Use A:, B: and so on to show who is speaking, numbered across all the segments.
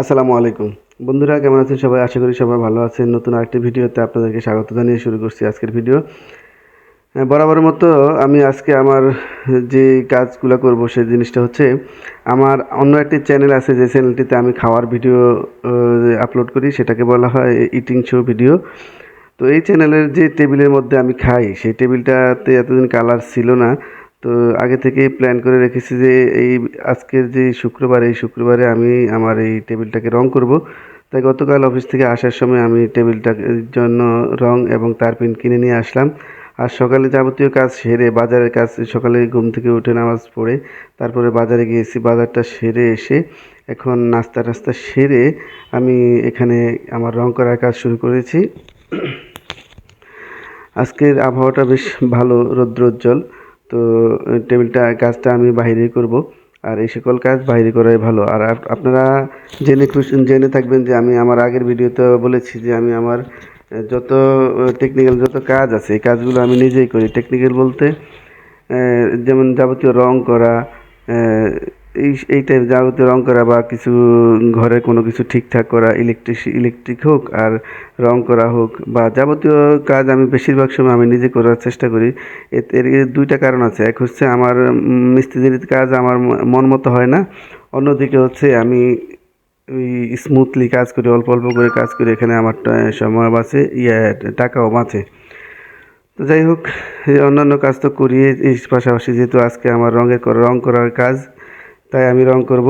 A: আসসালামু আলাইকুম। বন্ধুরা কেমন আছেন সবাই? আশা করি সবাই ভালো আছেন। নতুন আরেকটি ভিডিওতে আপনাদেরকে স্বাগত জানিয়ে শুরু করছি আজকের ভিডিও। হ্যাঁ, বরাবরের মতো আমি আজকে আমার যে কাজগুলো করব সেই জিনিসটা হচ্ছে আমার অন্য একটি চ্যানেল আছে যে চ্যানেলটিতে আমি খাওয়ার ভিডিও আপলোড করি সেটাকে বলা হয় ইটিং শো ভিডিও তো এই চ্যানেলের যে টেবিলের মধ্যে আমি খাই সেই টেবিলটাতে এতদিন কালার ছিল না। তো আগে থেকেই প্ল্যান করে রেখেছি যে এই আজকের যে শুক্রবার, এই শুক্রবারে আমি আমার এই টেবিলটাকে রং করব। তাই গতকাল অফিস থেকে আসার সময় আমি টেবিলটার জন্য রং এবং তার পিন কিনে নিয়ে আসলাম। আর সকালে যাবতীয় কাজ সেরে বাজারের কাজ, সকালে ঘুম থেকে উঠে নামাজ পড়ে তারপরে বাজারে গিয়েছি, বাজারটা সেরে এসে এখন নাস্তা টাস্তা সেরে আমি এখানে আমার রং করার কাজ শুরু করেছি। আজকের আবহাওয়াটা বেশ ভালো, রৌদ্রোজ্জ্বল। তো টেবিলটা, কাজটা আমি বাইরেই করব। আর এই সকল কাজ বাইরে করাই ভালো। আর আপনারা জেনে খুশি, জেনে থাকবেন যে আমি আমার আগের ভিডিওতে বলেছি যে আমি আমার যত টেকনিক্যাল যত কাজ আছে, এই কাজগুলো আমি নিজেই করি। টেকনিক্যাল বলতে যেমন যাবতীয় রং করা এই এই টাইপ যাবতীয় রং করা বা কিছু ঘরে কোনো কিছু ঠিকঠাক করা ইলেকট্রিক ইলেকট্রিক হোক আর রং করা হোক বা যাবতীয় কাজ আমি বেশিরভাগ সময় আমি নিজে করার চেষ্টা করি। এর দুইটা কারণ আছে। এক হচ্ছে আমার মিস্ত্রির কাজ আমার মন মতো হয় না। অন্যদিকে হচ্ছে আমি ওই স্মুথলি কাজ করি, অল্প অল্প করে কাজ করি। এখানে আমার সময় বাঁচে ইয়ে টাকাও বাঁচে। তো যাই হোক অন্যান্য কাজ তো করি পাশাপাশি যেহেতু আজকে আমার রঙের রং করার কাজ তাই আমি রং করব।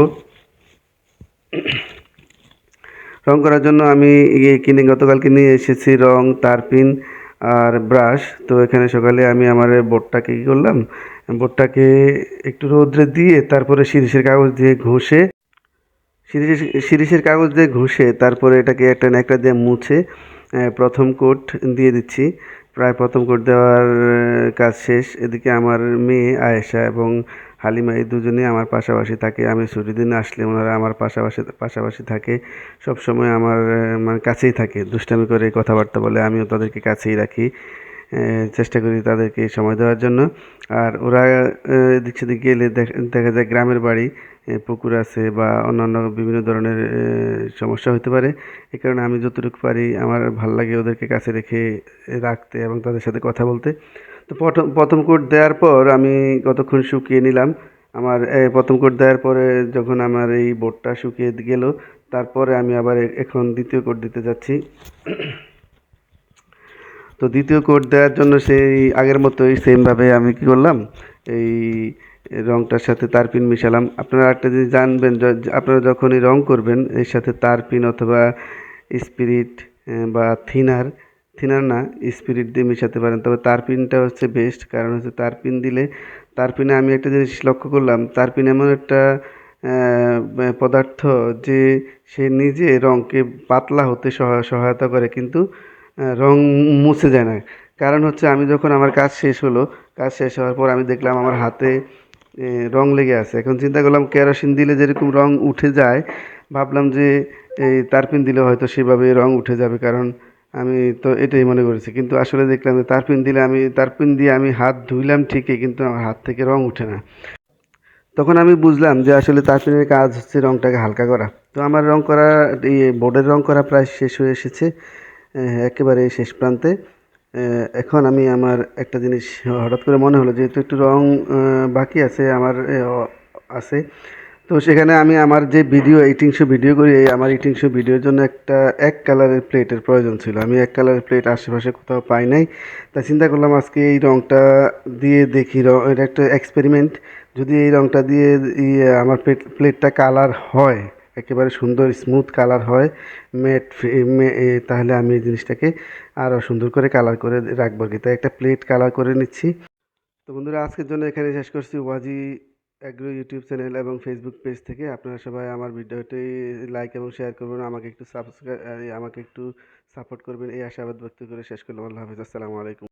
A: রং করার জন্য আমি কিনে গতকালকে নিয়ে এসেছি রং, তারপিন আর ব্রাশ। তো এখানে সকালে আমি আমার বোর্ডটাকে কী করলাম? বোর্ডটাকে একটু রৌদ্রে দিয়ে তারপরে শিরিষের কাগজ দিয়ে ঘষে শিরিষ শিরিষের কাগজ দিয়ে ঘষে তারপরে এটাকে একটা ন্যাকড়া দিয়ে মুছে প্রথম কোট দিয়ে দিচ্ছি। প্রায় প্রথম কোট দেওয়ার কাজ শেষ। এদিকে আমার মেয়ে আয়েশা এবং হালিমা এই দুজনেই আমার পাশাপাশি থাকে। আমি ছুটির দিন আসলে ওনারা আমার পাশাপাশি পাশাপাশি থাকে। সবসময় আমার মানে কাছেই থাকে। দুষ্টামি করে কথাবার্তা বলে আমিও তাদেরকে কাছেই রাখি। চেষ্টা করি তাদেরকে সময় দেওয়ার জন্য। আর ওরা এদিক সেদিক গেলে দেখ- দেখা যায় গ্রামের বাড়ি পুকুর আছে বা অন্যান্য বিভিন্ন ধরনের সমস্যা হতে পারে। এ কারণে আমি যতটুকু পারি আমার ভালো লাগে ওদেরকে কাছে রেখে রাখতে এবং তাদের সাথে কথা বলতে। তো প্রথম প্রথম কোট দেওয়ার পর আমি কতক্ষণ শুকিয়ে নিলাম। আমার প্রথম কোট দেওয়ার পরে যখন আমার এই বোর্ডটা শুকিয়ে গেল, তারপরে আমি আবার এখন দ্বিতীয় কোট দিতে যাচ্ছি। তো দ্বিতীয় কোট দেওয়ার জন্য সেই আগের মতোই সেমভাবে আমি কি করলাম, এই রংটার সাথে তারপিন মিশালাম। আপনারা একটা জিনিস জানবেন আপনারা যখনই রং করবেন, এর সাথে তারপিন অথবা স্পিরিট বা থিনার থিনার না স্পিরিট দিয়ে মিশাতে পারেন। তবে তারপিনটা হচ্ছে বেস্ট কারণ হচ্ছে তারপিন দিলে, তারপিনে আমি একটা জিনিস লক্ষ্য করলাম, তারপিন এমন একটা পদার্থ যে সে নিজে রঙকে পাতলা হতে সহায়- সহায়তা করে, কিন্তু রং মুছে যায় না। কারণ হচ্ছে আমি যখন আমার কাজ শেষ হলো, কাজ শেষ হওয়ার পর আমি দেখলাম আমার হাতে রং লেগে আছে। এখন চিন্তা করলাম কেরোসিন দিলে যেরকম রং উঠে যায়, ভাবলাম যে এই তারপিন দিলে হয়তো সেভাবে রং উঠে যাবে, কারণ আমি তো এটাই মনে করেছি। কিন্তু আসলে দেখলাম যে তারপিন দিলে আমি, তারপিন দিয়ে আমি হাত ধুইলাম ঠিকই, কিন্তু আমার হাত থেকে রং উঠে না। তখন আমি বুঝলাম যে আসলে তারপিনের কাজ হচ্ছে রংটাকে হালকা করা। তো আমার রং করা বোর্ডের রং করা প্রায় শেষ হয়ে এসেছে। একেবারে শেষ প্রান্তে। এখন আমি আমার একটা জিনিস হঠাৎ করে মনে হলো, যেহেতু একটু রং বাকি আছে, আমার আছে। তো সেখানে আমি আমার যে ভিডিও এইটিং শো ভিডিও করি, এই আমার এইটিং শো ভিডিওর জন্য একটা এক কালারের প্লেটের প্রয়োজন ছিল। আমি এক কালারের প্লেট আশেপাশে কোথাও পাই নাই। তা চিন্তা করলাম আজকে এই রংটা দিয়ে দেখি। এটা একটা এক্সপেরিমেন্ট যদি এই রংটা দিয়ে ইয়ে আমার প্লেট প্লেটটা কালার হয় একেবারে সুন্দর স্মুথ কালার হয়। মেট তাহলে আমি এই জিনিসটাকে আরও সুন্দর করে কালার করে রাখব কি। তাই একটা প্লেট কালার করে নিচ্ছি। তো বন্ধুরা, আজকের জন্য এখানে শেষ করছি। ওয়াজি অ্যাগ্রো ইউটিউব চ্যানেল এবং ফেসবুক পেজ থেকে আপনারা সবাই আমার ভিডিওটি লাইক এবং শেয়ার করবেন। আমাকে একটু সাবস্ক্রাইব আমাকে একটু সাপোর্ট করবেন। এই আশাবাদ ব্যক্ত করে শেষ করলাম। আল্লাহ হাফিজ। আসসালামু আলাইকুম।